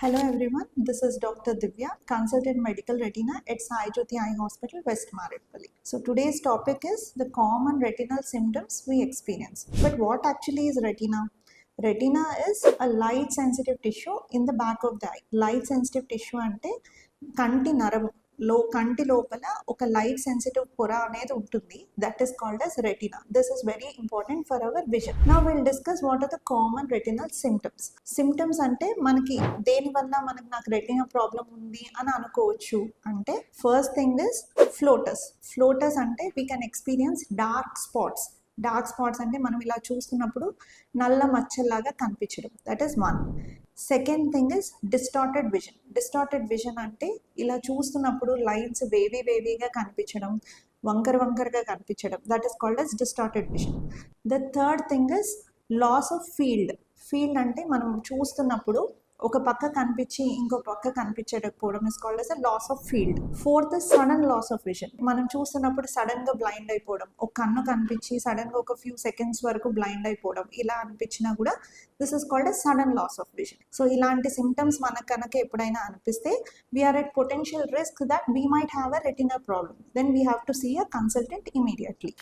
Hello everyone, this is Dr. Divya, consultant medical retina at Sai Jyoti Eye Hospital, West Maradpalli. So today's topic is the common retinal symptoms we experience. But what actually is retina? Retina is a light sensitive tissue in the back of the eye. Light sensitive tissue అంటే కంటి నరం లో కంటి లోపల ఒక light sensitive పొర అనేది ఉంటుంది. That is called as retina this is very important for our vision now will discuss what are the common retinal symptoms symptoms అంటే మనకి దేని వల్ల మనకి నాకు రెటినా ప్రాబ్లం ఉంది అని అనుకోవచ్చు. అంటే first thing is floaters floaters అంటే we can experience dark spots dark spots అంటే మనం ఇలా చూస్తున్నప్పుడు నల్ల మచ్చల్లాగా కనిపించడం. That is one second thing is distorted vision distorted vision అంటే ఇలా చూస్తున్నప్పుడు లైన్స్ వేవీ వేవీగా కనిపించడం వంకర వంకరగా కనిపించడం. That is called as distorted vision the third thing is loss of field field అంటే మనం చూస్తున్నప్పుడు ఒక పక్క కనిపించి ఇంకో పక్క కనిపించకపోవడం is called as a loss of field fourth sudden loss of vision మనం చూస్తున్నప్పుడు సడన్గా బ్లైండ్ అయిపోవడం. ఒక కన్ను కనిపించి సడన్గా ఒక ఫ్యూ సెకండ్స్ వరకు బ్లైండ్ అయిపోవడం. ఇలా అనిపించినా కూడా this is called a sudden loss of vision so ఇలాంటి సిమ్టమ్స్ మనకు కనుక ఎప్పుడైనా అనిపిస్తే we are at potential risk that we might have a retina problem then we have to see a consultant immediately